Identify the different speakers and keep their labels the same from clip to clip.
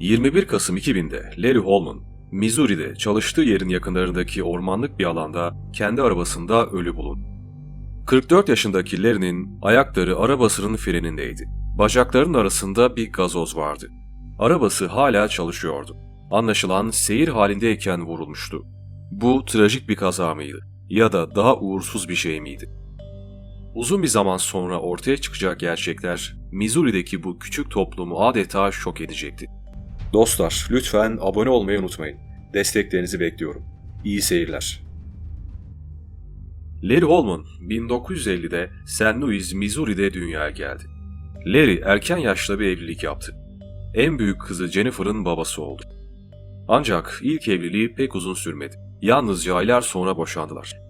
Speaker 1: 21 Kasım 2000'de Larry Holman, Missouri'de çalıştığı yerin yakınlarındaki ormanlık bir alanda kendi arabasında ölü bulundu. 44 yaşındaki Larry'nin ayakları arabasının frenindeydi. Bacaklarının arasında bir gazoz vardı. Arabası hala çalışıyordu. Anlaşılan seyir halindeyken vurulmuştu. Bu trajik bir kaza mıydı? Ya da daha uğursuz bir şey miydi? Uzun bir zaman sonra ortaya çıkacak gerçekler Missouri'deki bu küçük toplumu adeta şok edecekti. Dostlar lütfen abone olmayı unutmayın. Desteklerinizi bekliyorum. İyi seyirler. Larry Holman 1950'de St. Louis, Missouri'de dünyaya geldi. Larry erken yaşta bir evlilik yaptı. En büyük kızı Jennifer'ın babası oldu. Ancak ilk evliliği pek uzun sürmedi. Yalnızca aylar sonra boşandılar.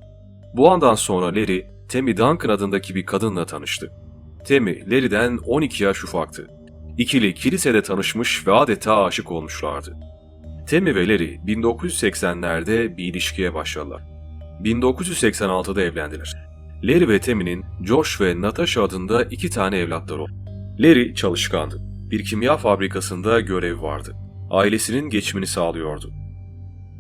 Speaker 1: Bu andan sonra Larry, Tammy Duncan adındaki bir kadınla tanıştı. Tammy, Larry'den 12 yaş ufaktı. İkili kilisede tanışmış ve adeta aşık olmuşlardı. Tammy ve Larry 1980'lerde bir ilişkiye başladılar. 1986'da evlendiler. Larry ve Tammy'nin Josh ve Natasha adında iki tane evlatları oldu. Larry çalışkandı. Bir kimya fabrikasında görev vardı. Ailesinin geçimini sağlıyordu.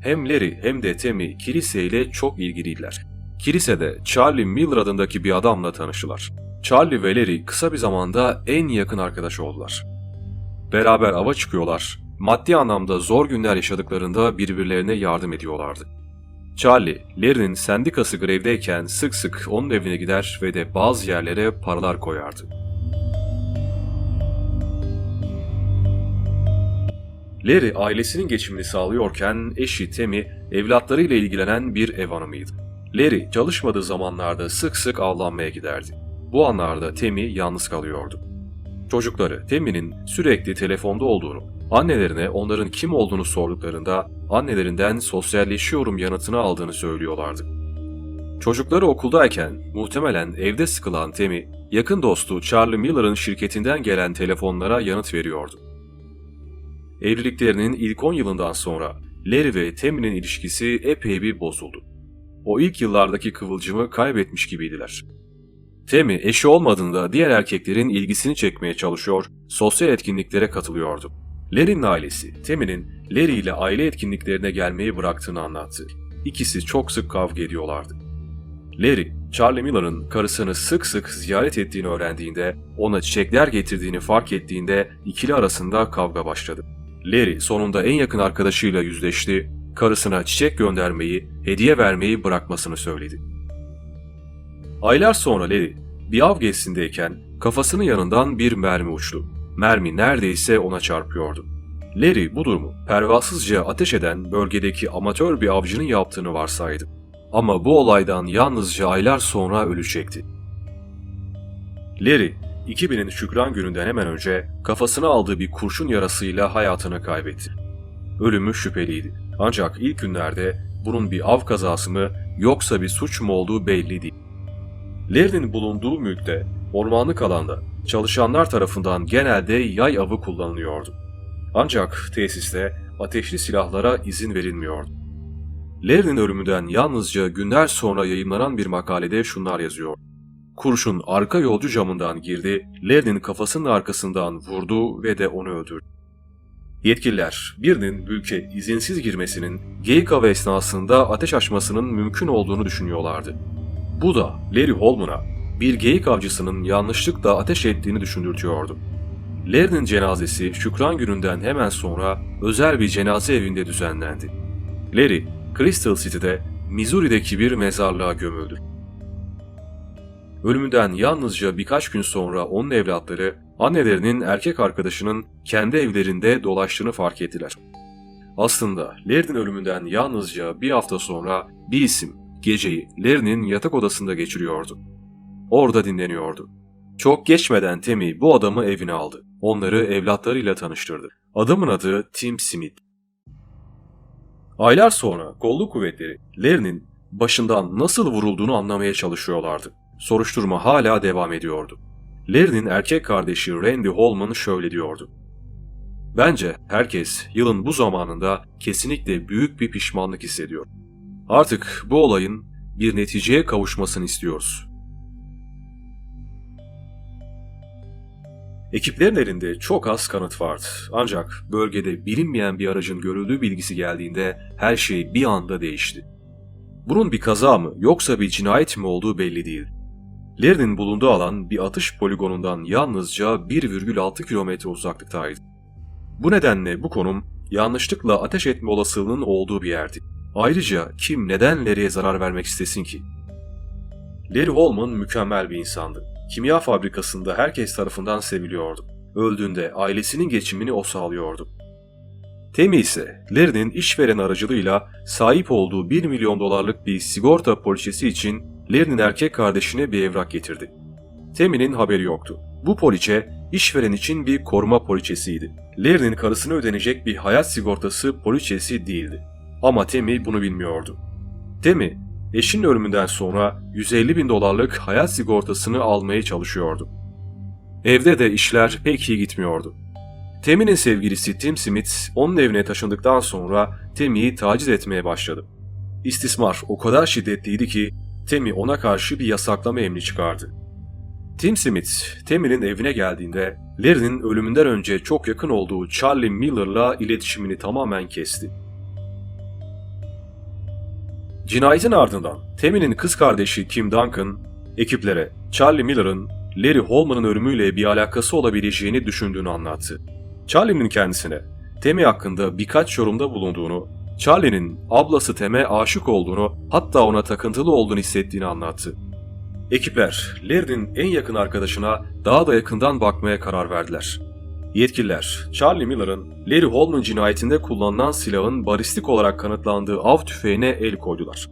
Speaker 1: Hem Larry hem de Tammy kiliseyle çok ilgiliydiler. Kilisede Charlie Miller adındaki bir adamla tanıştılar. Charlie ve Larry kısa bir zamanda en yakın arkadaş oldular. Beraber ava çıkıyorlar, maddi anlamda zor günler yaşadıklarında birbirlerine yardım ediyorlardı. Charlie, Larry'nin sendikası grevdeyken sık sık onun evine gider ve de bazı yerlere paralar koyardı. Larry ailesinin geçimini sağlıyorken eşi Tammy evlatlarıyla ilgilenen bir ev hanımıydı. Larry çalışmadığı zamanlarda sık sık avlanmaya giderdi. Bu anlarda Tammy yalnız kalıyordu. Çocukları Tammy'nin sürekli telefonda olduğunu, annelerine onların kim olduğunu sorduklarında annelerinden sosyalleşiyorum yanıtını aldığını söylüyorlardı. Çocukları okuldayken muhtemelen evde sıkılan Tammy, yakın dostu Charlie Miller'ın şirketinden gelen telefonlara yanıt veriyordu. Evliliklerinin ilk 10 yılından sonra Larry ve Tammy'nin ilişkisi epey bir bozuldu. O ilk yıllardaki kıvılcımı kaybetmiş gibiydiler. Tammy eşi olmadığında diğer erkeklerin ilgisini çekmeye çalışıyor, sosyal etkinliklere katılıyordu. Larry'nin ailesi, Tammy'nin Larry ile aile etkinliklerine gelmeyi bıraktığını anlattı. İkisi çok sık kavga ediyorlardı. Larry, Charlie Miller'ın karısını sık sık ziyaret ettiğini öğrendiğinde, ona çiçekler getirdiğini fark ettiğinde ikili arasında kavga başladı. Larry sonunda en yakın arkadaşıyla yüzleşti, karısına çiçek göndermeyi, hediye vermeyi bırakmasını söyledi. Aylar sonra Larry bir av gezisindeyken kafasının yanından bir mermi uçtu. Mermi neredeyse ona çarpıyordu. Larry bu durumu pervasızca ateş eden bölgedeki amatör bir avcının yaptığını varsaydı. Ama bu olaydan yalnızca aylar sonra ölecekti. Larry, 2000'in Şükran gününden hemen önce kafasına aldığı bir kurşun yarasıyla hayatını kaybetti. Ölümü şüpheliydi. Ancak ilk günlerde bunun bir av kazası mı yoksa bir suç mu olduğu belli değil. Larry'nin bulunduğu mülkte, ormanlık alanda çalışanlar tarafından genelde yay avı kullanılıyordu. Ancak tesiste ateşli silahlara izin verilmiyordu. Larry'nin ölümünden yalnızca günler sonra yayınlanan bir makalede şunlar yazıyor. Kurşun arka yolcu camından girdi, Larry'nin kafasının arkasından vurdu ve de onu öldürdü. Yetkililer birinin ülke izinsiz girmesinin geyik avı esnasında ateş açmasının mümkün olduğunu düşünüyorlardı. Bu da Larry Holman'a bir geyik avcısının yanlışlıkla ateş ettiğini düşündürtüyordu. Larry'nin cenazesi Şükran gününden hemen sonra özel bir cenaze evinde düzenlendi. Larry, Crystal City'de Missouri'deki bir mezarlığa gömüldü. Ölümünden yalnızca birkaç gün sonra onun evlatları annelerinin erkek arkadaşının kendi evlerinde dolaştığını fark ettiler. Aslında Larry'nin ölümünden yalnızca bir hafta sonra bir isim geceyi Larry'nin yatak odasında geçiriyordu. Orada dinleniyordu. Çok geçmeden Temi bu adamı evine aldı. Onları evlatlarıyla tanıştırdı. Adamın adı Tim Smith. Aylar sonra kolluk kuvvetleri Larry'nin başından nasıl vurulduğunu anlamaya çalışıyorlardı. Soruşturma hala devam ediyordu. Larry'nin erkek kardeşi Randy Holman şöyle diyordu. Bence herkes yılın bu zamanında kesinlikle büyük bir pişmanlık hissediyor. Artık bu olayın bir neticeye kavuşmasını istiyoruz. Ekiplerin elinde çok az kanıt vardı. Ancak bölgede bilinmeyen bir aracın görüldüğü bilgisi geldiğinde her şey bir anda değişti. Bunun bir kaza mı yoksa bir cinayet mi olduğu belli değil. Larry'nin bulunduğu alan bir atış poligonundan yalnızca 1,6 kilometre uzaklıktaydı. Bu nedenle bu konum yanlışlıkla ateş etme olasılığının olduğu bir yerdi. Ayrıca kim neden Larry'e zarar vermek istesin ki? Larry Holman mükemmel bir insandı. Kimya fabrikasında herkes tarafından seviliyordu. Öldüğünde ailesinin geçimini o sağlıyordu. Temi ise Larry'nin işveren aracılığıyla sahip olduğu 1 milyon dolarlık bir sigorta poliçesi için Larry'nin erkek kardeşine bir evrak getirdi. Temi'nin haberi yoktu. Bu poliçe işveren için bir koruma poliçesiydi. Larry'nin karısına ödenecek bir hayat sigortası poliçesi değildi. Ama Temi bunu bilmiyordu. Temi, eşinin ölümünden sonra 150 bin dolarlık hayat sigortasını almaya çalışıyordu. Evde de işler pek iyi gitmiyordu. Temi'nin sevgilisi Tim Smith onun evine taşındıktan sonra Temi'yi taciz etmeye başladı. İstismar o kadar şiddetliydi ki Temi ona karşı bir yasaklama emri çıkardı. Tim Smith, Temi'nin evine geldiğinde Larry'nin ölümünden önce çok yakın olduğu Charlie Miller'la iletişimini tamamen kesti. Cinayetin ardından Temi'nin kız kardeşi Kim Duncan, ekiplere Charlie Miller'ın Larry Holman'ın ölümüyle bir alakası olabileceğini düşündüğünü anlattı. Charlie'nin kendisine Temi hakkında birkaç yorumda bulunduğunu, Charlie'nin ablası Tem'e aşık olduğunu hatta ona takıntılı olduğunu hissettiğini anlattı. Ekipler Larry'nin en yakın arkadaşına daha da yakından bakmaya karar verdiler. Yetkililer, Charlie Miller'ın Larry Holman cinayetinde kullanılan silahın balistik olarak kanıtlandığı av tüfeğine el koydular.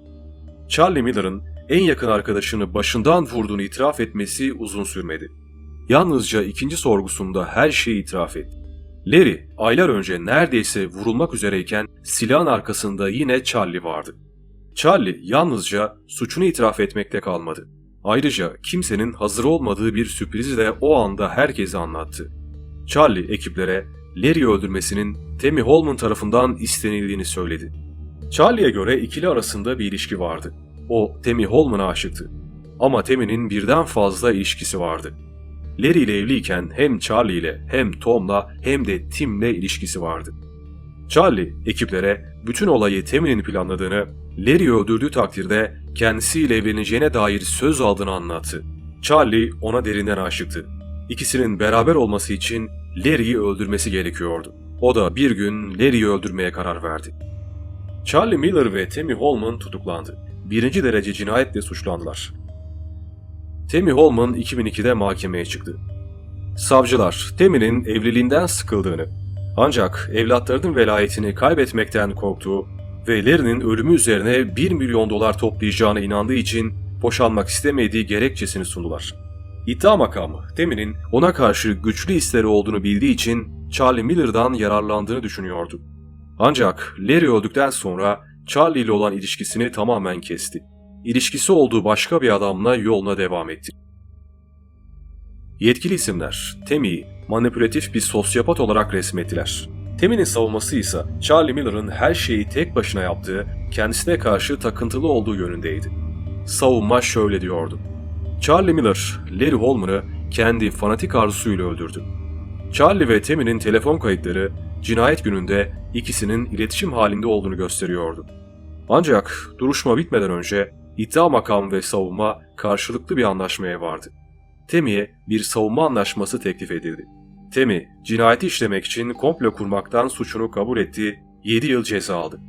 Speaker 1: Charlie Miller'ın en yakın arkadaşını başından vurduğunu itiraf etmesi uzun sürmedi. Yalnızca ikinci sorgusunda her şeyi itiraf etti. Larry, aylar önce neredeyse vurulmak üzereyken silahın arkasında yine Charlie vardı. Charlie yalnızca suçunu itiraf etmekte kalmadı. Ayrıca kimsenin hazır olmadığı bir sürprizi de o anda herkese anlattı. Charlie ekiplere Larry'i öldürmesinin Tammy Holman tarafından istenildiğini söyledi. Charlie'ye göre ikili arasında bir ilişki vardı. O Tammy Holman'a aşıktı. Ama Tammy'nin birden fazla ilişkisi vardı. Larry ile evliyken hem Charlie ile hem Tom'la hem de Tim'le ilişkisi vardı. Charlie ekiplere bütün olayı Tammy'nin planladığını, Larry'i öldürdüğü takdirde kendisiyle evleneceğine dair söz aldığını anlattı. Charlie ona derinden aşıktı. İkisinin beraber olması için Larry'i öldürmesi gerekiyordu. O da bir gün Larry'i öldürmeye karar verdi. Charlie Miller ve Tammy Holman tutuklandı. Birinci derece cinayetle suçlandılar. Tammy Holman 2002'de mahkemeye çıktı. Savcılar Tammy'nin evliliğinden sıkıldığını ancak evlatlarının velayetini kaybetmekten korktuğu ve Larry'nin ölümü üzerine 1 milyon dolar toplayacağına inandığı için boşanmak istemediği gerekçesini sundular. İddia makamı Tammy'nin ona karşı güçlü hisleri olduğunu bildiği için Charlie Miller'dan yararlandığını düşünüyordu. Ancak Larry öldükten sonra Charlie ile olan ilişkisini tamamen kesti. İlişkisi olduğu başka bir adamla yoluna devam etti. Yetkili isimler Tammy'yi manipülatif bir sosyopat olarak resmettiler. Tammy'nin savunması ise Charlie Miller'ın her şeyi tek başına yaptığı, kendisine karşı takıntılı olduğu yönündeydi. Savunma şöyle diyordu. Charlie Miller, Larry Holman'ı kendi fanatik arzusuyla öldürdü. Charlie ve Tammy'nin telefon kayıtları cinayet gününde ikisinin iletişim halinde olduğunu gösteriyordu. Ancak duruşma bitmeden önce iddia makam ve savunma karşılıklı bir anlaşmaya vardı. Temmy'ye bir savunma anlaşması teklif edildi. Temmy, cinayeti işlemek için komplo kurmaktan suçunu kabul etti, 7 yıl ceza aldı.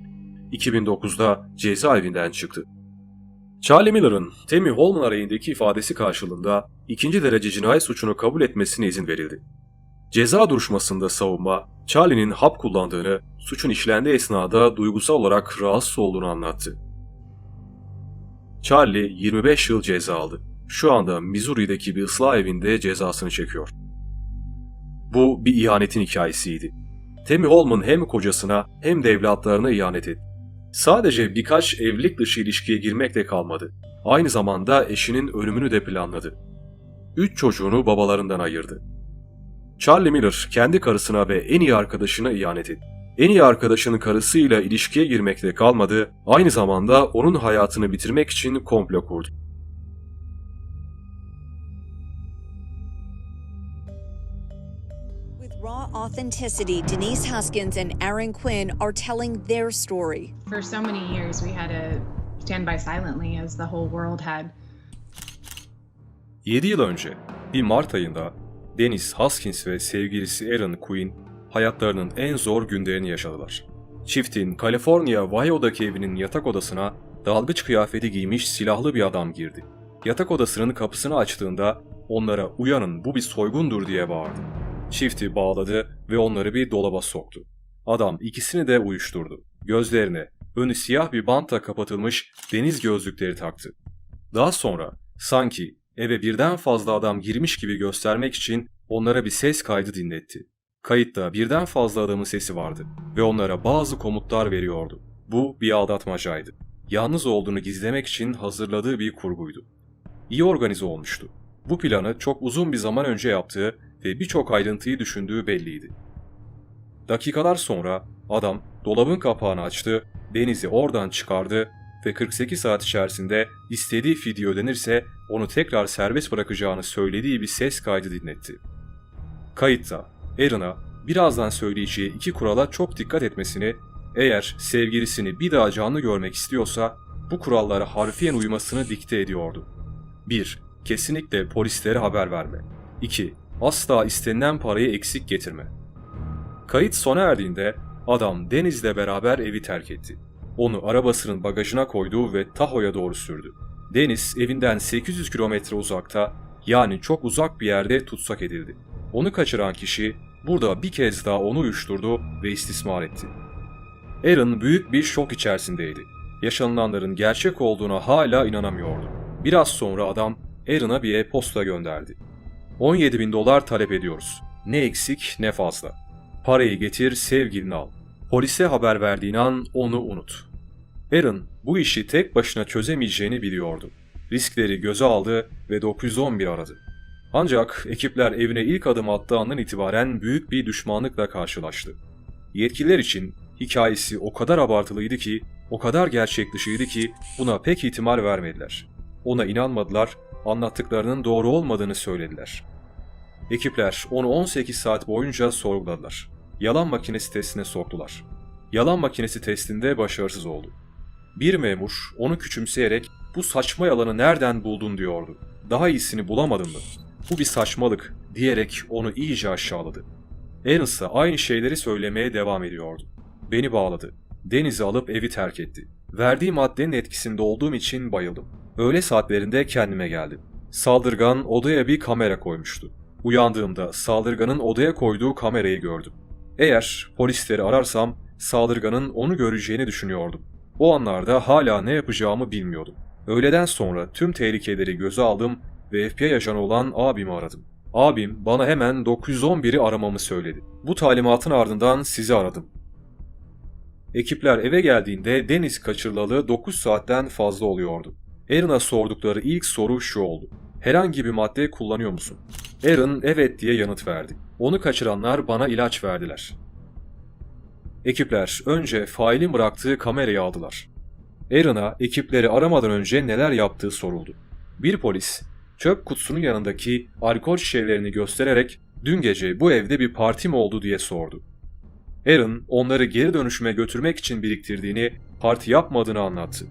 Speaker 1: 2009'da cezaevinden çıktı. Charlie Miller'ın Tammy Holman aleyhindeki ifadesi karşılığında ikinci derece cinayet suçunu kabul etmesine izin verildi. Ceza duruşmasında savunma, Charlie'nin hap kullandığını, suçun işlendiği esnada duygusal olarak rahatsız olduğunu anlattı. Charlie 25 yıl ceza aldı. Şu anda Missouri'deki bir ıslah evinde cezasını çekiyor. Bu bir ihanetin hikayesiydi. Tammy Holman hem kocasına hem de evlatlarına ihanet etti. Sadece birkaç evlilik dışı ilişkiye girmekle kalmadı. Aynı zamanda eşinin ölümünü de planladı. Üç çocuğunu babalarından ayırdı. Charlie Miller kendi karısına ve en iyi arkadaşına ihanet etti. En iyi arkadaşının karısıyla ilişkiye girmekle kalmadı, aynı zamanda onun hayatını bitirmek için komplo kurdu.
Speaker 2: Authenticity, Denise Huskins and Aaron Quinn are telling their story.
Speaker 3: For so many years, we had to stand by silently as the whole world had.
Speaker 1: 7 yıl önce bir Mart ayında Deniz Haskins ve sevgilisi Aaron Quinn hayatlarının en zor günlerini yaşadılar. Çiftin Kaliforniya Wyo'daki evinin yatak odasına dalgıç kıyafeti giymiş silahlı bir adam girdi. Yatak odasının kapısını açtığında onlara uyanın bu bir soygundur diye bağırdı. Çifti bağladı ve onları bir dolaba soktu. Adam ikisini de uyuşturdu. Gözlerine önü siyah bir bantla kapatılmış deniz gözlükleri taktı. Daha sonra sanki eve birden fazla adam girmiş gibi göstermek için onlara bir ses kaydı dinletti. Kayıtta birden fazla adamın sesi vardı ve onlara bazı komutlar veriyordu. Bu bir aldatmacaydı. Yalnız olduğunu gizlemek için hazırladığı bir kurguydu. İyi organize olmuştu. Bu planı çok uzun bir zaman önce yaptığı ve birçok ayrıntıyı düşündüğü belliydi. Dakikalar sonra adam dolabın kapağını açtı, Deniz'i oradan çıkardı ve 48 saat içerisinde istediği fidye ödenirse onu tekrar serbest bırakacağını söylediği bir ses kaydı dinletti. Kayıtta Aaron'a birazdan söyleyeceği iki kurala çok dikkat etmesini, eğer sevgilisini bir daha canlı görmek istiyorsa bu kurallara harfiyen uymasını dikte ediyordu. 1. Kesinlikle polislere haber verme. 2. Asla istenilen parayı eksik getirme. Kayıt sona erdiğinde adam Deniz'le beraber evi terk etti. Onu arabasının bagajına koydu ve Tahoe'ya doğru sürdü. Deniz evinden 800 kilometre uzakta yani çok uzak bir yerde tutsak edildi. Onu kaçıran kişi burada bir kez daha onu uyuşturdu ve istismar etti. Aaron büyük bir şok içerisindeydi. Yaşanılanların gerçek olduğuna hala inanamıyordu. Biraz sonra adam Aaron'a bir e-posta gönderdi. 17 bin dolar talep ediyoruz. Ne eksik ne fazla. Parayı getir sevgilini al. Polise haber verdiğin an onu unut. Aaron bu işi tek başına çözemeyeceğini biliyordu. Riskleri göze aldı ve 911 aradı. Ancak ekipler evine ilk adım attığı andan itibaren büyük bir düşmanlıkla karşılaştı. Yetkililer için hikayesi o kadar abartılıydı ki, o kadar gerçek dışıydı ki buna pek ihtimal vermediler. Ona inanmadılar, anlattıklarının doğru olmadığını söylediler. Ekipler onu 18 saat boyunca sorguladılar. Yalan makinesi testine soktular. Yalan makinesi testinde başarısız oldu. Bir memur onu küçümseyerek bu saçma yalanı nereden buldun diyordu. Daha iyisini bulamadın mı? Bu bir saçmalık diyerek onu iyice aşağıladı. İse aynı şeyleri söylemeye devam ediyordu. Beni bağladı. Deniz'i alıp evi terk etti. Verdiği maddenin etkisinde olduğum için bayıldım. Öğle saatlerinde kendime geldim. Saldırgan odaya bir kamera koymuştu. Uyandığımda saldırganın odaya koyduğu kamerayı gördüm. Eğer polisleri ararsam saldırganın onu göreceğini düşünüyordum. O anlarda hala ne yapacağımı bilmiyordum. Öğleden sonra tüm tehlikeleri göze aldım ve FBI ajanı olan abimi aradım. Abim bana hemen 911'i aramamı söyledi. Bu talimatın ardından sizi aradım. Ekipler eve geldiğinde Deniz kaçırılalı 9 saatten fazla oluyordu. Aaron'a sordukları ilk soru şu oldu. Herhangi bir madde kullanıyor musun? Aaron evet diye yanıt verdi. Onu kaçıranlar bana ilaç verdiler. Ekipler önce failin bıraktığı kamerayı aldılar. Aaron'a ekipleri aramadan önce neler yaptığı soruldu. Bir polis çöp kutusunun yanındaki alkol şişelerini göstererek dün gece bu evde bir parti mi oldu diye sordu. Aaron onları geri dönüşüme götürmek için biriktirdiğini, parti yapmadığını anlattı.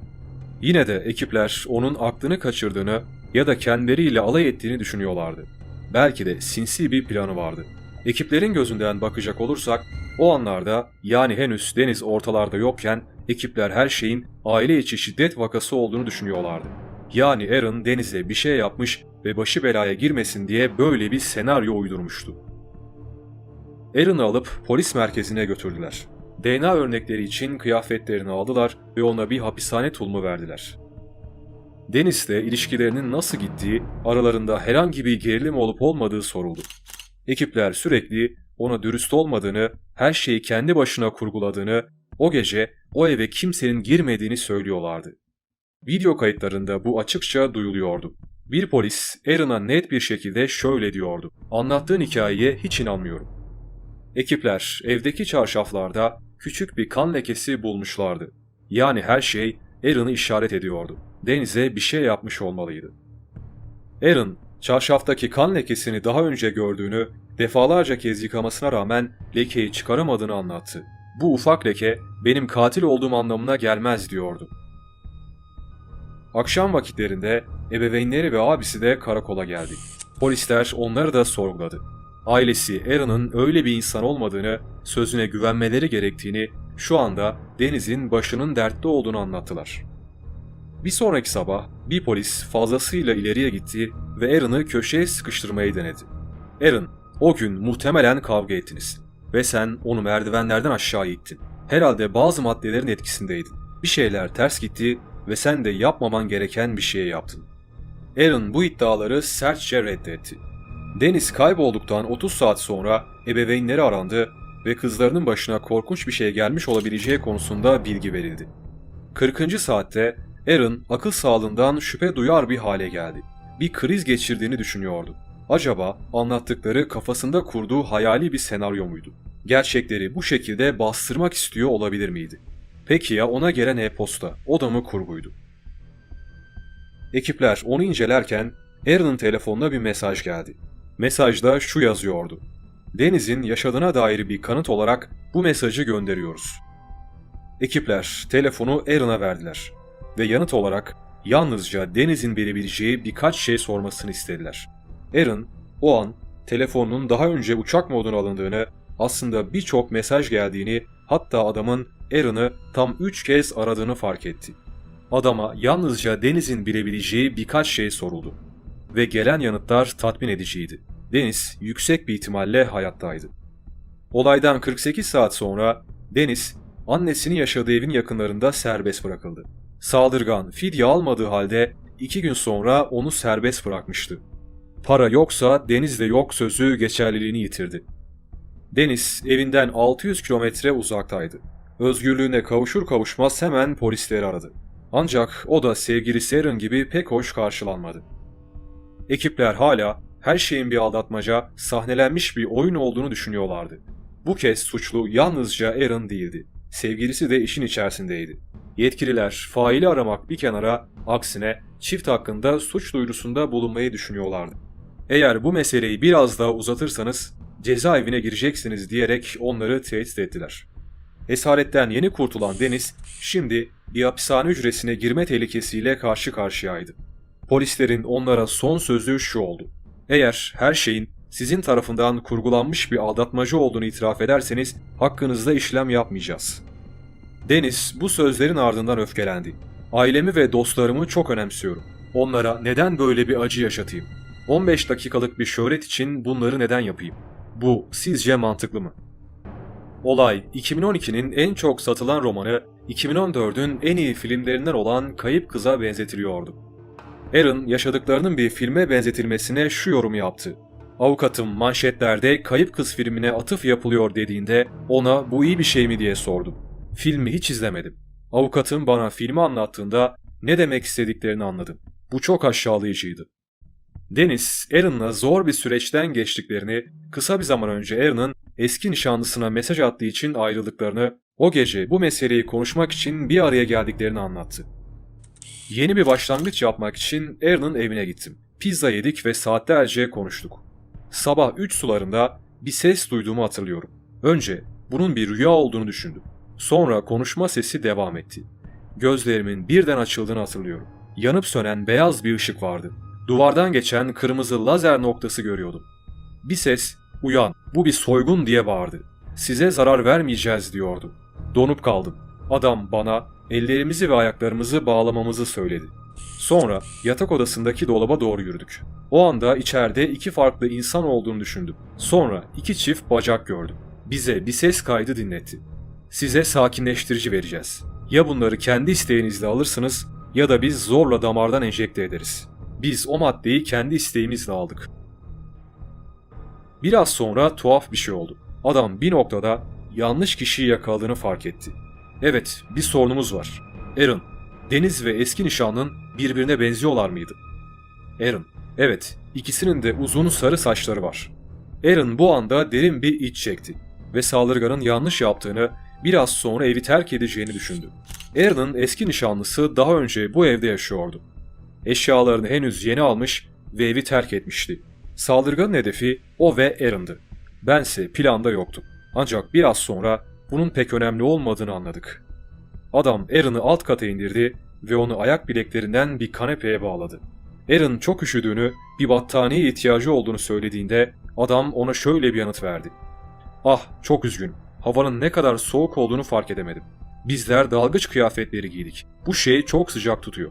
Speaker 1: Yine de ekipler onun aklını kaçırdığını ya da kendileriyle alay ettiğini düşünüyorlardı. Belki de sinsi bir planı vardı. Ekiplerin gözünden bakacak olursak o anlarda yani henüz Deniz ortalarda yokken ekipler her şeyin aile içi şiddet vakası olduğunu düşünüyorlardı. Yani Aaron Deniz'e bir şey yapmış ve başı belaya girmesin diye böyle bir senaryo uydurmuştu. Aaron'ı alıp polis merkezine götürdüler. DNA örnekleri için kıyafetlerini aldılar ve ona bir hapishane tulumu verdiler. Deniz'le ilişkilerinin nasıl gittiği, aralarında herhangi bir gerilim olup olmadığı soruldu. Ekipler sürekli ona dürüst olmadığını, her şeyi kendi başına kurguladığını, o gece o eve kimsenin girmediğini söylüyorlardı. Video kayıtlarında bu açıkça duyuluyordu. Bir polis Aaron'a net bir şekilde şöyle diyordu. Anlattığın hikayeye hiç inanmıyorum. Ekipler evdeki çarşaflarda küçük bir kan lekesi bulmuşlardı. Yani her şey Aaron'ı işaret ediyordu. Deniz'e bir şey yapmış olmalıydı. Aaron, çarşaftaki kan lekesini daha önce gördüğünü defalarca kez yıkamasına rağmen lekeyi çıkaramadığını anlattı. Bu ufak leke benim katil olduğum anlamına gelmez diyordu. Akşam vakitlerinde ebeveynleri ve abisi de karakola geldi. Polisler onları da sorguladı. Ailesi Aaron'ın öyle bir insan olmadığını, sözüne güvenmeleri gerektiğini, şu anda Deniz'in başının dertte olduğunu anlattılar. Bir sonraki sabah bir polis fazlasıyla ileriye gitti ve Aaron'ı köşeye sıkıştırmayı denedi. Aaron, o gün muhtemelen kavga ettiniz ve sen onu merdivenlerden aşağı ittin. Herhalde bazı maddelerin etkisindeydin. Bir şeyler ters gitti ve sen de yapmaman gereken bir şey yaptın. Aaron bu iddiaları sertçe reddetti. Deniz kaybolduktan 30 saat sonra ebeveynleri arandı ve kızlarının başına korkunç bir şey gelmiş olabileceği konusunda bilgi verildi. 40. saatte Aaron akıl sağlığından şüphe duyar bir hale geldi. Bir kriz geçirdiğini düşünüyordu. Acaba anlattıkları kafasında kurduğu hayali bir senaryo muydu? Gerçekleri bu şekilde bastırmak istiyor olabilir miydi? Peki ya ona gelen e-posta, o da mı kurguydu? Ekipler onu incelerken Aaron'ın telefonuna bir mesaj geldi. Mesajda şu yazıyordu. Deniz'in yaşadığına dair bir kanıt olarak bu mesajı gönderiyoruz. Ekipler telefonu Aaron'a verdiler ve yanıt olarak yalnızca Deniz'in bilebileceği birkaç şey sormasını istediler. Aaron o an telefonunun daha önce uçak moduna alındığını, aslında birçok mesaj geldiğini, hatta adamın Aaron'ı tam 3 kez aradığını fark etti. Adama yalnızca Deniz'in bilebileceği birkaç şey soruldu. Ve gelen yanıtlar tatmin ediciydi. Deniz yüksek bir ihtimalle hayattaydı. Olaydan 48 saat sonra Deniz, annesinin yaşadığı evin yakınlarında serbest bırakıldı. Saldırgan fidye almadığı halde iki gün sonra onu serbest bırakmıştı. Para yoksa Deniz de yok sözü geçerliliğini yitirdi. Deniz evinden 600 kilometre uzaktaydı. Özgürlüğüne kavuşur kavuşmaz hemen polisleri aradı. Ancak o da sevgilisi Aaron gibi pek hoş karşılanmadı. Ekipler hala her şeyin bir aldatmaca, sahnelenmiş bir oyun olduğunu düşünüyorlardı. Bu kez suçlu yalnızca Aaron değildi. Sevgilisi de işin içerisindeydi. Yetkililer faili aramak bir kenara, aksine çift hakkında suç duyurusunda bulunmayı düşünüyorlardı. Eğer bu meseleyi biraz daha uzatırsanız cezaevine gireceksiniz diyerek onları tehdit ettiler. Esaretten yeni kurtulan Deniz şimdi bir hapishane hücresine girme tehlikesiyle karşı karşıyaydı. Polislerin onlara son sözü şu oldu. Eğer her şeyin sizin tarafından kurgulanmış bir aldatmacı olduğunu itiraf ederseniz hakkınızda işlem yapmayacağız. Deniz bu sözlerin ardından öfkelendi. Ailemi ve dostlarımı çok önemsiyorum. Onlara neden böyle bir acı yaşatayım? 15 dakikalık bir şöhret için bunları neden yapayım? Bu sizce mantıklı mı? Olay 2012'nin en çok satılan romanı 2014'ün en iyi filmlerinden olan Kayıp Kız'a benzetiliyordu. Aaron yaşadıklarının bir filme benzetilmesine şu yorum yaptı. Avukatım manşetlerde Kayıp Kız filmine atıf yapılıyor dediğinde ona bu iyi bir şey mi diye sordum. Filmi hiç izlemedim. Avukatım bana filmi anlattığında ne demek istediklerini anladım. Bu çok aşağılayıcıydı. Deniz, Aaron'la zor bir süreçten geçtiklerini, kısa bir zaman önce Aaron'ın eski nişanlısına mesaj attığı için ayrıldıklarını, o gece bu meseleyi konuşmak için bir araya geldiklerini anlattı. Yeni bir başlangıç yapmak için Aaron'ın evine gittim. Pizza yedik ve saatlerce konuştuk. Sabah 3 sularında bir ses duyduğumu hatırlıyorum. Önce bunun bir rüya olduğunu düşündüm. Sonra konuşma sesi devam etti. Gözlerimin birden açıldığını hatırlıyorum. Yanıp sönen beyaz bir ışık vardı. Duvardan geçen kırmızı lazer noktası görüyordum. Bir ses, uyan, bu bir soygun diye bağırdı. Size zarar vermeyeceğiz diyordu. Donup kaldım. Adam bana ellerimizi ve ayaklarımızı bağlamamızı söyledi. Sonra yatak odasındaki dolaba doğru yürüdük. O anda içeride iki farklı insan olduğunu düşündüm. Sonra iki çift bacak gördüm. Bize bir ses kaydı dinletti. Size sakinleştirici vereceğiz. Ya bunları kendi isteğinizle alırsınız ya da biz zorla damardan enjekte ederiz. Biz o maddeyi kendi isteğimizle aldık. Biraz sonra tuhaf bir şey oldu. Adam bir noktada yanlış kişiyi yakaladığını fark etti. Evet, bir sorunumuz var. Aaron, Deniz ve eski nişanlın birbirine benziyorlar mıydı? Aaron, evet, ikisinin de uzun sarı saçları var. Aaron bu anda derin bir iç çekti ve saldırganın yanlış yaptığını, biraz sonra evi terk edeceğini düşündü. Aaron'ın eski nişanlısı daha önce bu evde yaşıyordu. Eşyalarını henüz yeni almış ve evi terk etmişti. Saldırganın hedefi o ve Aaron'dı. Bense planda yoktum. Ancak biraz sonra bunun pek önemli olmadığını anladık. Adam Aaron'ı alt kata indirdi ve onu ayak bileklerinden bir kanepeye bağladı. Aaron çok üşüdüğünü, bir battaniye ihtiyacı olduğunu söylediğinde adam ona şöyle bir yanıt verdi. Ah çok üzgünüm. Havanın ne kadar soğuk olduğunu fark edemedim. Bizler dalgıç kıyafetleri giydik. Bu şey çok sıcak tutuyor.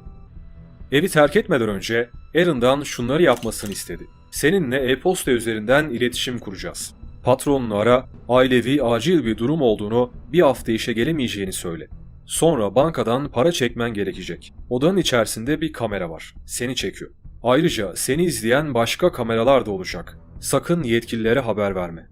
Speaker 1: Evi terk etmeden önce Aaron'dan şunları yapmasını istedi. Seninle e-posta üzerinden iletişim kuracağız. Patronunu ara, ailevi acil bir durum olduğunu, bir hafta işe gelemeyeceğini söyle. Sonra bankadan para çekmen gerekecek. Odanın içerisinde bir kamera var. Seni çekiyor. Ayrıca seni izleyen başka kameralar da olacak. Sakın yetkililere haber verme.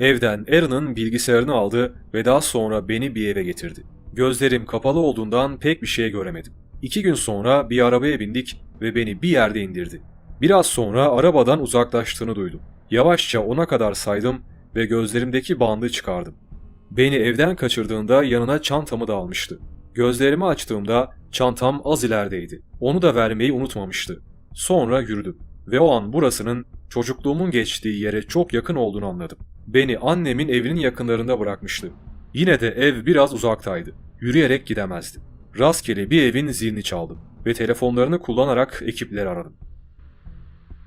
Speaker 1: Evden Aaron'ın bilgisayarını aldı ve daha sonra beni bir eve getirdi. Gözlerim kapalı olduğundan pek bir şey göremedim. İki gün sonra bir arabaya bindik ve beni bir yerde indirdi. Biraz sonra arabadan uzaklaştığını duydum. Yavaşça ona kadar saydım ve gözlerimdeki bandı çıkardım. Beni evden kaçırdığında yanına çantamı da almıştı. Gözlerimi açtığımda çantam az ilerideydi. Onu da vermeyi unutmamıştı. Sonra yürüdüm ve o an burasının çocukluğumun geçtiği yere çok yakın olduğunu anladım. Beni annemin evinin yakınlarında bırakmıştı. Yine de ev biraz uzaktaydı. Yürüyerek gidemezdim. Rastgele bir evin zilini çaldım ve telefonlarını kullanarak ekipleri aradım.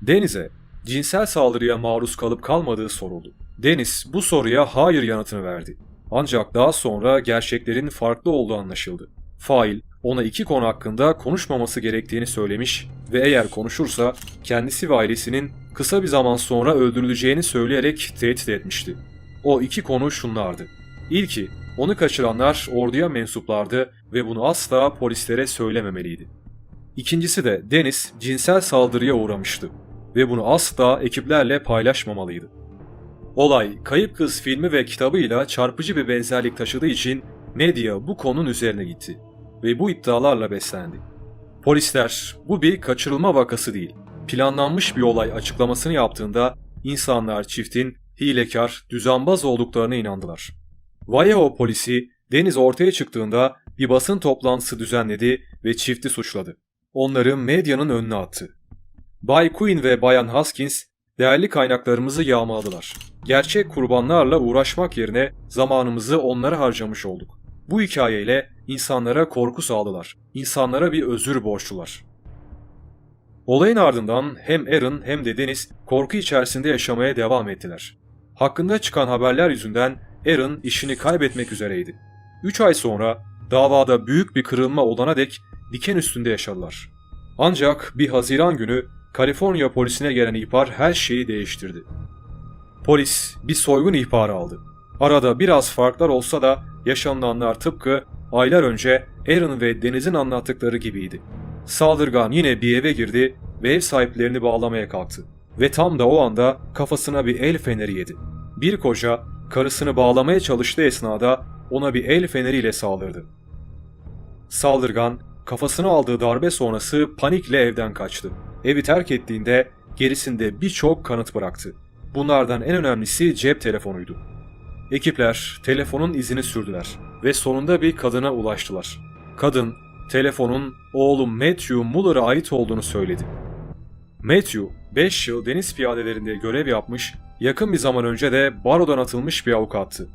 Speaker 1: Deniz'e cinsel saldırıya maruz kalıp kalmadığı soruldu. Deniz bu soruya hayır yanıtını verdi. Ancak daha sonra gerçeklerin farklı olduğu anlaşıldı. Fail ona iki konu hakkında konuşmaması gerektiğini söylemiş ve eğer konuşursa kendisi ve ailesinin kısa bir zaman sonra öldürüleceğini söyleyerek tehdit etmişti. O iki konu şunlardı. İlki, onu kaçıranlar orduya mensuplardı ve bunu asla polislere söylememeliydi. İkincisi de Deniz cinsel saldırıya uğramıştı ve bunu asla ekiplerle paylaşmamalıydı. Olay Kayıp Kız filmi ve kitabıyla çarpıcı bir benzerlik taşıdığı için medya bu konunun üzerine gitti ve bu iddialarla beslendi. Polisler bu bir kaçırılma vakası değil, planlanmış bir olay açıklamasını yaptığında insanlar çiftin hilekar, düzenbaz olduklarına inandılar. Vallejo polisi Deniz ortaya çıktığında bir basın toplantısı düzenledi ve çifti suçladı. Onları medyanın önüne attı. Bay Quinn ve Bayan Haskins değerli kaynaklarımızı yağmaladılar. Gerçek kurbanlarla uğraşmak yerine zamanımızı onlara harcamış olduk. Bu hikayeyle insanlara korku sağladılar. İnsanlara bir özür borçlular. Olayın ardından hem Aaron hem de Deniz korku içerisinde yaşamaya devam ettiler. Hakkında çıkan haberler yüzünden Aaron işini kaybetmek üzereydi. 3 ay sonra davada büyük bir kırılma olana dek diken üstünde yaşadılar. Ancak bir Haziran günü Kaliforniya polisine gelen ihbar her şeyi değiştirdi. Polis bir soygun ihbarı aldı. Arada biraz farklar olsa da yaşanılanlar tıpkı aylar önce Aaron ve Deniz'in anlattıkları gibiydi. Saldırgan yine bir eve girdi ve ev sahiplerini bağlamaya kalktı. Ve tam da o anda kafasına bir el feneri yedi. Bir koca karısını bağlamaya çalıştığı esnada ona bir el feneriyle saldırdı. Saldırgan kafasına aldığı darbe sonrası panikle evden kaçtı. Evi terk ettiğinde gerisinde birçok kanıt bıraktı. Bunlardan en önemlisi cep telefonuydu. Ekipler telefonun izini sürdüler ve sonunda bir kadına ulaştılar. Kadın telefonun oğlu Matthew Muller'a ait olduğunu söyledi. Matthew 5 yıl deniz piyadelerinde görev yapmış, yakın bir zaman önce de barodan atılmış bir avukattı.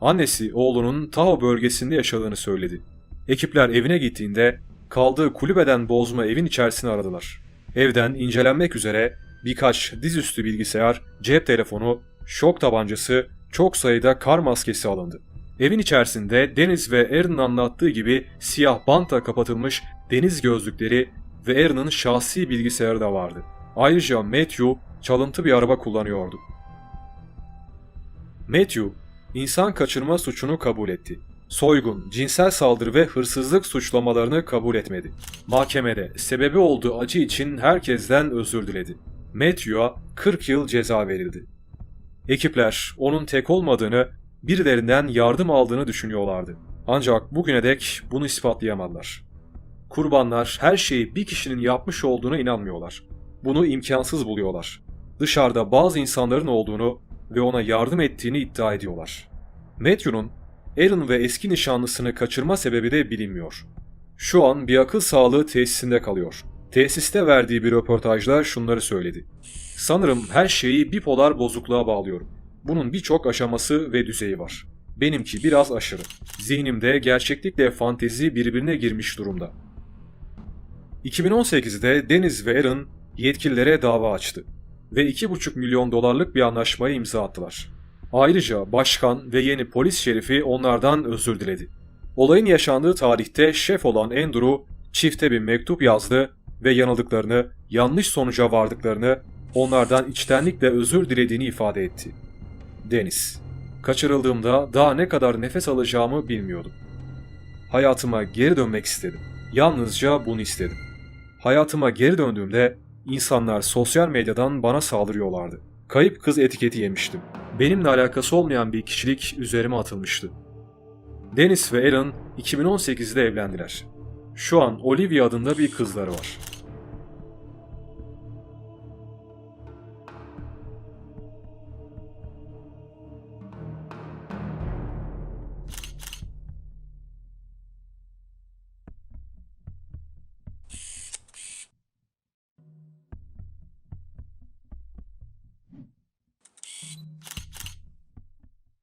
Speaker 1: Annesi oğlunun Tahoe bölgesinde yaşadığını söyledi. Ekipler evine gittiğinde kaldığı kulübeden bozma evin içerisini aradılar. Evden incelenmek üzere birkaç dizüstü bilgisayar, cep telefonu, şok tabancası, çok sayıda kar maskesi alındı. Evin içerisinde Deniz ve Aaron'ın anlattığı gibi siyah bantla kapatılmış deniz gözlükleri ve Aaron'ın şahsi bilgisayarı da vardı. Ayrıca Matthew çalıntı bir araba kullanıyordu. Matthew, insan kaçırma suçunu kabul etti. Soygun, cinsel saldırı ve hırsızlık suçlamalarını kabul etmedi. Mahkemede sebebi olduğu acı için herkesten özür diledi. Matthew'a 40 yıl ceza verildi. Ekipler onun tek olmadığını, birilerinden yardım aldığını düşünüyorlardı. Ancak bugüne dek bunu ispatlayamadılar. Kurbanlar her şeyi bir kişinin yapmış olduğuna inanmıyorlar. Bunu imkansız buluyorlar. Dışarıda bazı insanların olduğunu ve ona yardım ettiğini iddia ediyorlar. Matthew'nun Aaron ve eski nişanlısını kaçırma sebebi de bilinmiyor. Şu an bir akıl sağlığı tesisinde kalıyor. Tesiste verdiği bir röportajda şunları söyledi. Sanırım her şeyi bipolar bozukluğa bağlıyorum. Bunun birçok aşaması ve düzeyi var. Benimki biraz aşırı. Zihnimde gerçeklikle fantezi birbirine girmiş durumda. 2018'de Deniz ve Aaron yetkililere dava açtı ve 2,5 milyon dolarlık bir anlaşmaya imza attılar. Ayrıca başkan ve yeni polis şerifi onlardan özür diledi. Olayın yaşandığı tarihte şef olan Andrew çifte bir mektup yazdı ve yanıldıklarını, yanlış sonuca vardıklarını, onlardan içtenlikle özür dilediğini ifade etti. Deniz Kaçırıldığımda daha ne kadar nefes alacağımı bilmiyordum. Hayatıma geri dönmek istedim. Yalnızca bunu istedim. Hayatıma geri döndüğümde insanlar sosyal medyadan bana saldırıyorlardı. Kayıp kız etiketi yemiştim. Benimle alakası olmayan bir kişilik üzerime atılmıştı. Dennis ve Aaron 2018'de evlendiler. Şu an Olivia adında bir kızları var.